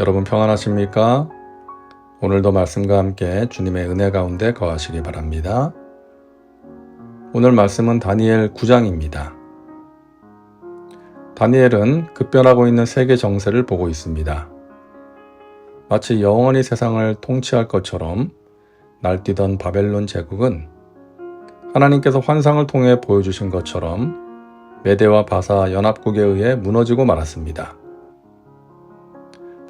여러분 평안하십니까? 오늘도 말씀과 함께 주님의 은혜 가운데 거하시기 바랍니다. 오늘 말씀은 다니엘 9장입니다. 다니엘은 급변하고 있는 세계 정세를 보고 있습니다. 마치 영원히 세상을 통치할 것처럼 날뛰던 바벨론 제국은 하나님께서 환상을 통해 보여주신 것처럼 메대와 바사 연합국에 의해 무너지고 말았습니다.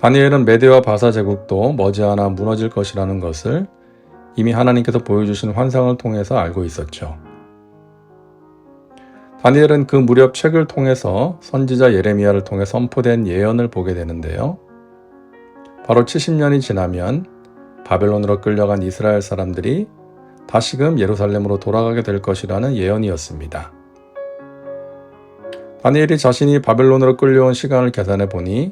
다니엘은 메대와 바사 제국도 머지않아 무너질 것이라는 것을 이미 하나님께서 보여주신 환상을 통해서 알고 있었죠. 다니엘은 그 무렵 책을 통해서 선지자 예레미야를 통해 선포된 예언을 보게 되는데요. 바로 70년이 지나면 바벨론으로 끌려간 이스라엘 사람들이 다시금 예루살렘으로 돌아가게 될 것이라는 예언이었습니다. 다니엘이 자신이 바벨론으로 끌려온 시간을 계산해 보니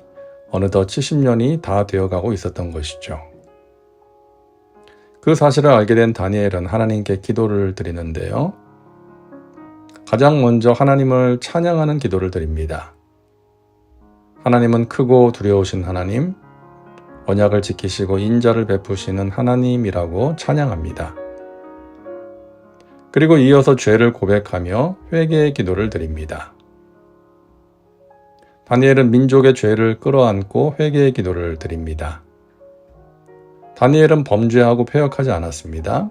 어느덧 70년이 다 되어가고 있었던 것이죠. 그 사실을 알게 된 다니엘은 하나님께 기도를 드리는데요. 가장 먼저 하나님을 찬양하는 기도를 드립니다. 하나님은 크고 두려우신 하나님, 언약을 지키시고 인자를 베푸시는 하나님이라고 찬양합니다. 그리고 이어서 죄를 고백하며 회개의 기도를 드립니다. 다니엘은 민족의 죄를 끌어안고 회개의 기도를 드립니다. 다니엘은 범죄하고 폐역하지 않았습니다.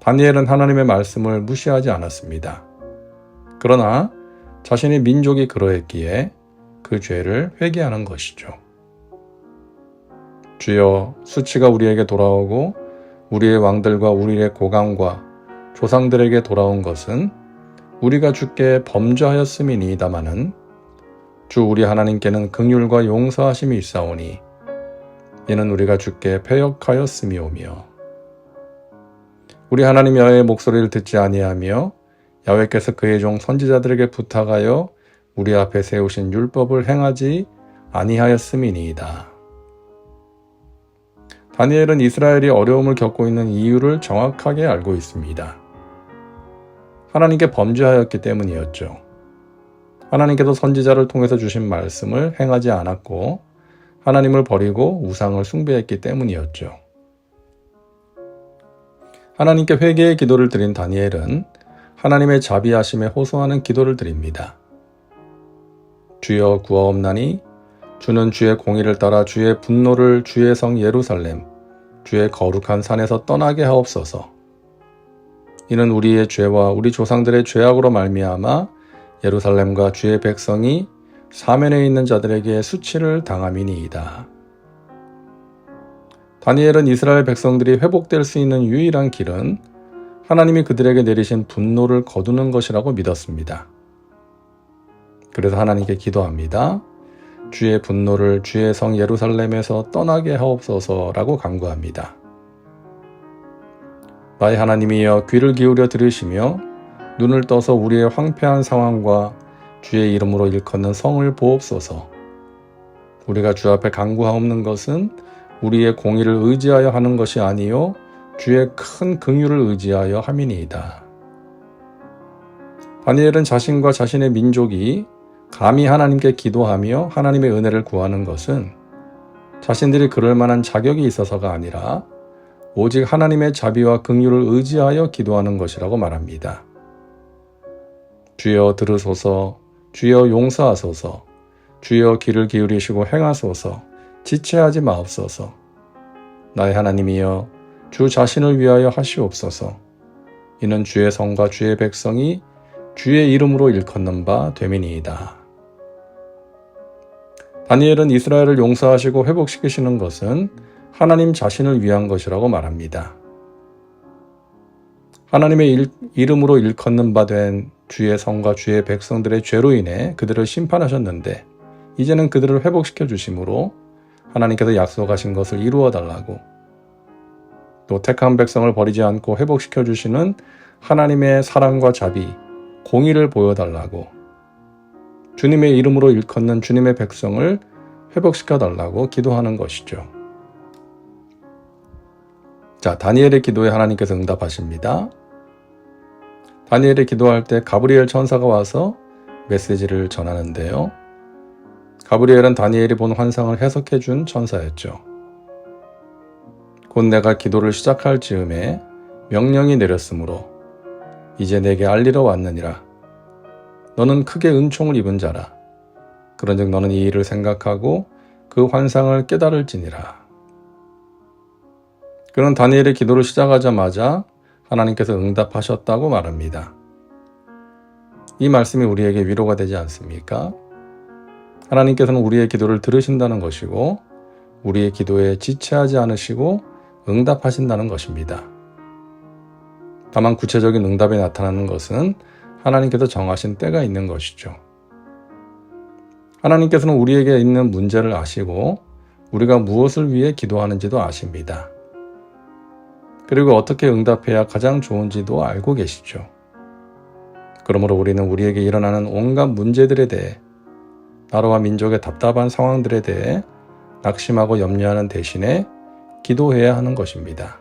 다니엘은 하나님의 말씀을 무시하지 않았습니다. 그러나 자신의 민족이 그러했기에 그 죄를 회개하는 것이죠. 주여 수치가 우리에게 돌아오고 우리의 왕들과 우리의 고강과 조상들에게 돌아온 것은 우리가 주께 범죄하였음이니이다마는 주 우리 하나님께는 긍휼과 용서하심이 있사오니 이는 우리가 주께 패역하였음이오며 우리 하나님 야훼의 목소리를 듣지 아니하며 야훼께서 그의 종 선지자들에게 부탁하여 우리 앞에 세우신 율법을 행하지 아니하였음이니이다. 다니엘은 이스라엘이 어려움을 겪고 있는 이유를 정확하게 알고 있습니다. 하나님께 범죄하였기 때문이었죠. 하나님께서 선지자를 통해서 주신 말씀을 행하지 않았고 하나님을 버리고 우상을 숭배했기 때문이었죠. 하나님께 회개의 기도를 드린 다니엘은 하나님의 자비하심에 호소하는 기도를 드립니다. 주여 구하옵나니 주는 주의 공의를 따라 주의 분노를 주의 성 예루살렘 주의 거룩한 산에서 떠나게 하옵소서. 이는 우리의 죄와 우리 조상들의 죄악으로 말미암아 예루살렘과 주의 백성이 사면에 있는 자들에게 수치를 당함이니이다. 다니엘은 이스라엘 백성들이 회복될 수 있는 유일한 길은 하나님이 그들에게 내리신 분노를 거두는 것이라고 믿었습니다. 그래서 하나님께 기도합니다. 주의 분노를 주의 성 예루살렘에서 떠나게 하옵소서라고 간구합니다. 나의 하나님이여 귀를 기울여 들으시며 눈을 떠서 우리의 황폐한 상황과 주의 이름으로 일컫는 성을 보옵소서. 우리가 주 앞에 간구하옵는 것은 우리의 공의를 의지하여 하는 것이 아니요 주의 큰 긍휼을 의지하여 함이니이다. 다니엘은 자신과 자신의 민족이 감히 하나님께 기도하며 하나님의 은혜를 구하는 것은 자신들이 그럴 만한 자격이 있어서가 아니라 오직 하나님의 자비와 긍휼을 의지하여 기도하는 것이라고 말합니다. 주여 들으소서, 주여 용서하소서, 주여 귀를 기울이시고 행하소서, 지체하지 마옵소서. 나의 하나님이여, 주 자신을 위하여 하시옵소서. 이는 주의 성과 주의 백성이 주의 이름으로 일컫는 바 되미니이다. 다니엘은 이스라엘을 용서하시고 회복시키시는 것은 하나님 자신을 위한 것이라고 말합니다. 하나님의 일, 이름으로 일컫는 바 된 주의 성과 주의 백성들의 죄로 인해 그들을 심판하셨는데 이제는 그들을 회복시켜 주심으로 하나님께서 약속하신 것을 이루어 달라고 또 택한 백성을 버리지 않고 회복시켜 주시는 하나님의 사랑과 자비, 공의를 보여달라고 주님의 이름으로 일컫는 주님의 백성을 회복시켜 달라고 기도하는 것이죠. 자, 다니엘의 기도에 하나님께서 응답하십니다. 다니엘이 기도할 때 가브리엘 천사가 와서 메시지를 전하는데요. 가브리엘은 다니엘이 본 환상을 해석해 준 천사였죠. 곧 내가 기도를 시작할 즈음에 명령이 내렸으므로 이제 내게 알리러 왔느니라. 너는 크게 은총을 입은 자라. 그런즉 너는 이 일을 생각하고 그 환상을 깨달을지니라. 그는 다니엘의 기도를 시작하자마자 하나님께서 응답하셨다고 말합니다. 이 말씀이 우리에게 위로가 되지 않습니까? 하나님께서는 우리의 기도를 들으신다는 것이고, 우리의 기도에 지체하지 않으시고 응답하신다는 것입니다. 다만 구체적인 응답이 나타나는 것은 하나님께서 정하신 때가 있는 것이죠. 하나님께서는 우리에게 있는 문제를 아시고 우리가 무엇을 위해 기도하는지도 아십니다. 그리고 어떻게 응답해야 가장 좋은지도 알고 계시죠. 그러므로 우리는 우리에게 일어나는 온갖 문제들에 대해 나라와 민족의 답답한 상황들에 대해 낙심하고 염려하는 대신에 기도해야 하는 것입니다.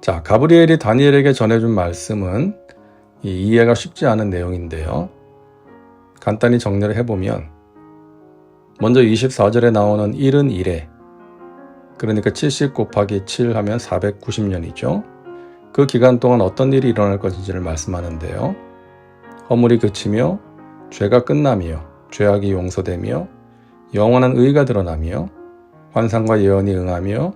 자, 가브리엘이 다니엘에게 전해준 말씀은 이해가 쉽지 않은 내용인데요. 간단히 정리를 해보면, 먼저 24절에 나오는 1은 1에, 그러니까 70 곱하기 7 하면 490년이죠. 그 기간 동안 어떤 일이 일어날 것인지를 말씀하는데요. 허물이 그치며, 죄가 끝나며, 죄악이 용서되며, 영원한 의가 드러나며, 환상과 예언이 응하며,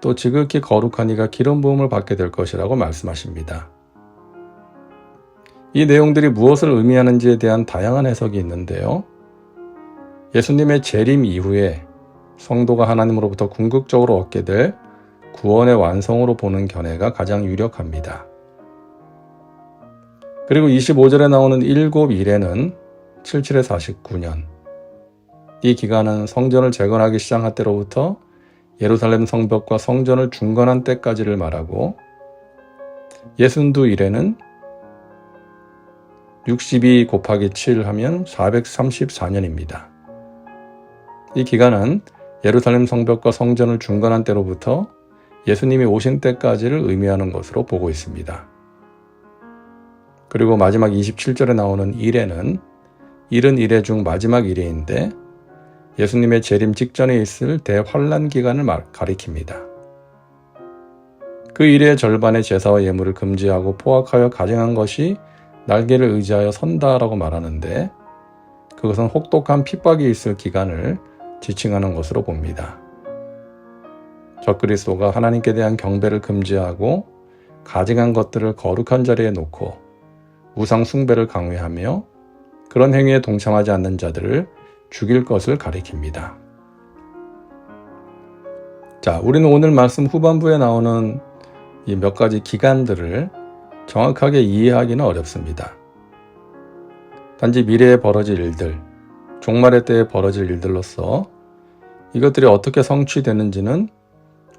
또 지극히 거룩한 이가 기름 부음을 받게 될 것이라고 말씀하십니다. 이 내용들이 무엇을 의미하는지에 대한 다양한 해석이 있는데요. 예수님의 재림 이후에 성도가 하나님으로부터 궁극적으로 얻게 될 구원의 완성으로 보는 견해가 가장 유력합니다. 그리고 25절에 나오는 일곱 일에는 77에 49년. 이 기간은 성전을 재건하기 시작할 때로부터 예루살렘 성벽과 성전을 중건한 때까지를 말하고 예순두 일에는 62 곱하기 7 하면 434년입니다. 이 기간은 예루살렘 성벽과 성전을 중건한 때로부터 예수님이 오신 때까지를 의미하는 것으로 보고 있습니다. 그리고 마지막 27절에 나오는 일에는 일은 일회 중 마지막 일회인데 예수님의 재림 직전에 있을 대환란 기간을 가리킵니다. 그 일의 절반의 제사와 예물을 금지하고 포악하여 가정한 것이 날개를 의지하여 선다라고 말하는데 그것은 혹독한 핍박이 있을 기간을 지칭하는 것으로 봅니다. 적그리스도가 하나님께 대한 경배를 금지하고 가증한 것들을 거룩한 자리에 놓고 우상 숭배를 강요하며 그런 행위에 동참하지 않는 자들을 죽일 것을 가리킵니다. 자, 우리는 오늘 말씀 후반부에 나오는 이 몇 가지 기간들을 정확하게 이해하기는 어렵습니다. 단지 미래에 벌어질 일들, 종말의 때에 벌어질 일들로서 이것들이 어떻게 성취되는지는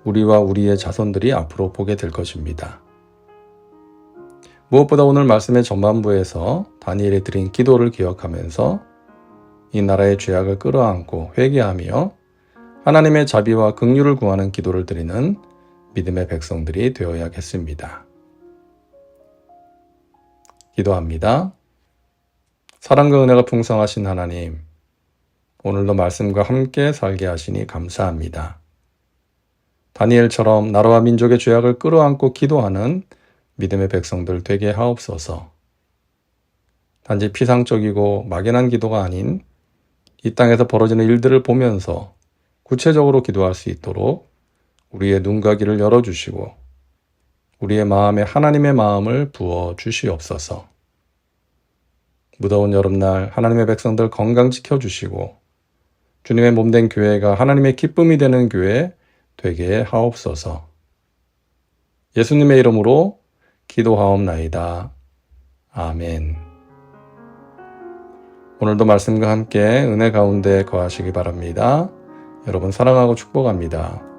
우리와 우리의 자손들이 앞으로 보게 될 것입니다. 무엇보다 오늘 말씀의 전반부에서 다니엘이 드린 기도를 기억하면서 이 나라의 죄악을 끌어안고 회개하며 하나님의 자비와 긍휼을 구하는 기도를 드리는 믿음의 백성들이 되어야겠습니다. 기도합니다. 사랑과 은혜가 풍성하신 하나님, 오늘도 말씀과 함께 살게 하시니 감사합니다. 다니엘처럼 나라와 민족의 죄악을 끌어안고 기도하는 믿음의 백성들 되게 하옵소서. 단지 피상적이고 막연한 기도가 아닌 이 땅에서 벌어지는 일들을 보면서 구체적으로 기도할 수 있도록 우리의 눈과 귀를 열어주시고 우리의 마음에 하나님의 마음을 부어 주시옵소서. 무더운 여름날 하나님의 백성들 건강 지켜주시고 주님의 몸된 교회가 하나님의 기쁨이 되는 교회 되게 하옵소서. 예수님의 이름으로 기도하옵나이다. 아멘. 오늘도 말씀과 함께 은혜 가운데 거하시기 바랍니다. 여러분 사랑하고 축복합니다.